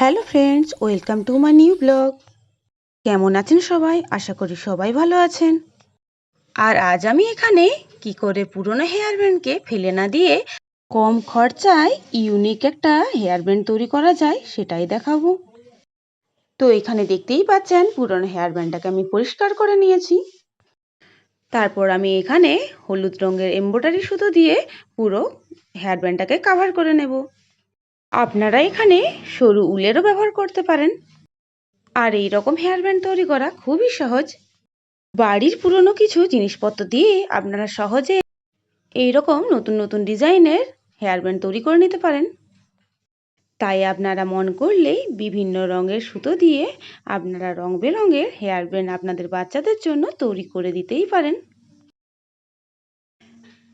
Hello friends, welcome to my new blog. কেমন আছেন সবাই? আশা করি সবাই ভালো আছেন। আর আজ আমি এখানে কি করে পুরনো হেয়ার ব্যান্ডকে ফেলে না দিয়ে কম খরচায় ইউনিক একটা হেয়ার ব্যান্ড তৈরি করা যায় সেটাই দেখাবো। তো এখানে দেখতেই পাচ্ছেন পুরনো হেয়ার ব্যান্ডটাকে আমি পরিষ্কার করে নিয়েছি। তারপর আমি এখানে হলুদ রঙের এমব্রয়ডারি সুতো দিয়ে পুরো হেয়ার ব্যান্ডটাকে কাভার করে নেব। আপনারা এখানে সরু উলেরও ব্যবহার করতে পারেন। আর এই রকম হেয়ার ব্যান্ড তৈরি করা খুবই সহজ। বাড়ির পুরনো কিছু জিনিসপত্র দিয়ে আপনারা সহজে এই রকম নতুন নতুন ডিজাইনের হেয়ার ব্যান্ড তৈরি করে নিতে পারেন। তাই আপনারা মন করলেই বিভিন্ন রঙের সুতো দিয়ে আপনারা রং বেরঙের হেয়ার ব্যান্ড আপনাদের বাচ্চাদের জন্য তৈরি করে দিতেই পারেন।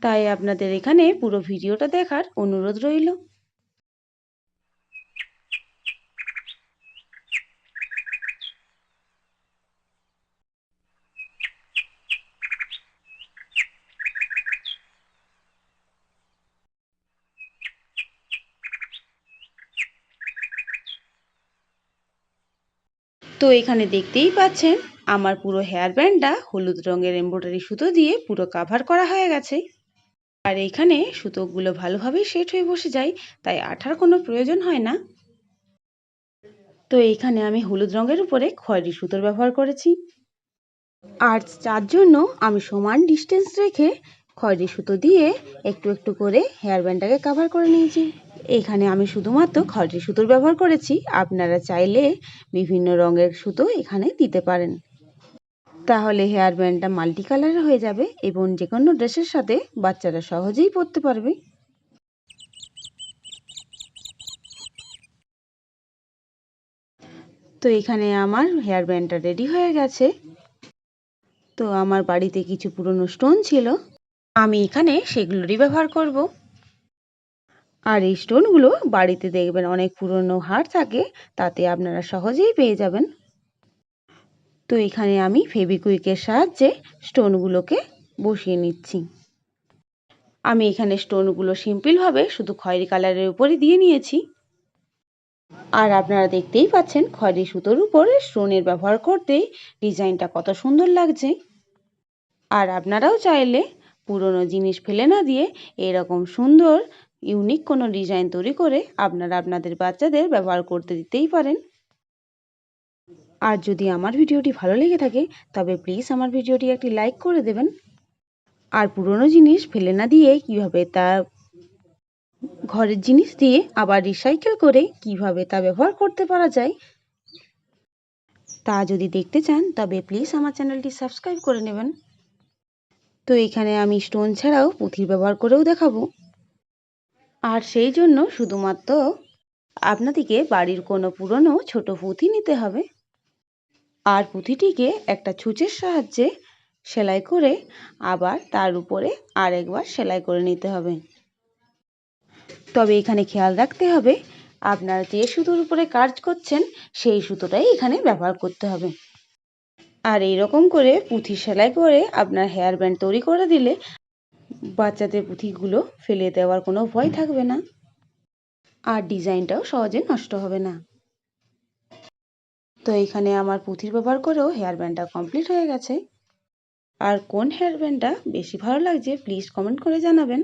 তাই আপনাদের এখানে পুরো ভিডিওটা দেখার অনুরোধ রইল। তো এখানে দেখতেই পাচ্ছেন, আমার পুরো হেয়ার ব্যান্ডটা হলুদ রঙের এমব্রয়ডারি সুতো দিয়ে পুরো কাভার করা হয়ে গেছে। আর এইখানে সুতোগুলো ভালোভাবেই সেট হয়ে বসে যায়, তাই আঠার কোনো প্রয়োজন হয় না। তো এইখানে আমি হলুদ রঙের উপরে খয়েরি সুতোর ব্যবহার করেছি। আর যার জন্য আমি সমান ডিস্টেন্স রেখে খয়েরি সুতো দিয়ে একটু একটু করে হেয়ার ব্যান্ডটাকে কাভার করে নিয়েছি। এখানে আমি শুধুমাত্র খয়েরি সুতোর ব্যবহার করেছি। আপনারা চাইলে বিভিন্ন রঙের সুতো এখানে দিতে পারেন। তাহলে হেয়ার ব্যান্ডটা মাল্টি কালারের হয়ে যাবে এবং যে কোনো ড্রেসের সাথে বাচ্চারা সহজেই পরতে পারবে। তো এখানে আমার হেয়ার ব্যান্ডটা রেডি হয়ে গেছে। তো আমার বাড়িতে কিছু পুরনো স্টোন ছিল। আমি এখানে সেগুলোরই ব্যবহার করব। আর এই স্টোনগুলো বাড়িতে দেখবেন অনেক পুরনো হার থাকে, তাতে আপনারা সহজেই পেয়ে যাবেন। তো এখানে আমি ফেবিকুইকের সাহায্যে স্টোনগুলোকে বসিয়ে নিচ্ছি। আমি এখানে স্টোনগুলো সিম্পলভাবে শুধু খয়েরি কালারের উপরই দিয়ে নিয়েছি। আর আপনারা দেখতেই পাচ্ছেন খয়েরি সুতোর উপরে স্টোনের ব্যবহার করতেই ডিজাইনটা কত সুন্দর লাগছে। আর আপনারাও চাইলে পুরনো জিনিস ফেলে না দিয়ে এরকম সুন্দর ইউনিক কোনো ডিজাইন তৈরি করে আপনারা আপনাদের বাচ্চাদের ব্যবহার করতে দিতেই পারেন। আর যদি আমার ভিডিওটি ভালো লেগে থাকে, তবে প্লিজ আমার ভিডিওটি একটি লাইক করে দেবেন। আর পুরনো জিনিস ফেলে না দিয়ে কীভাবে তা ঘরের জিনিস দিয়ে আবার রিসাইকেল করে কীভাবে তা ব্যবহার করতে পারা যায়, তা যদি দেখতে চান, তবে প্লিজ আমার চ্যানেলটি সাবস্ক্রাইব করে নেবেন। তো এখানে আমি স্টোন ছাড়াও পুঁথির ব্যবহার করেও দেখাবো। আর সেই জন্য শুধুমাত্র আপনাদেরকে বাড়ির কোনো পুরনো ছোট পুঁথি নিতে হবে। আর পুঁথিটিকে একটা ছুঁচের সাহায্যে সেলাই করে আবার তার উপরে আরেকবার সেলাই করে নিতে হবে। তবে এখানে খেয়াল রাখতে হবে, আপনারা যে সুতোর উপরে কাজ করছেন, সেই সুতোটাই এখানে ব্যবহার করতে হবে। আর এই রকম করে পুঁথি সেলাই করে আপনার হেয়ার ব্যান্ড তৈরি করে দিলে বাচ্চাদের পুঁথিগুলো ফেলে দেওয়ার কোনো ভয় থাকবে না। আর ডিজাইনটাও সহজে নষ্ট হবে না। তো এখানে আমার পুঁথির ব্যবহার করেও হেয়ার ব্যান্ডটা কমপ্লিট হয়ে গেছে। আর কোন হেয়ার ব্যান্ডটা বেশি ভালো লাগছে প্লিজ কমেন্ট করে জানাবেন।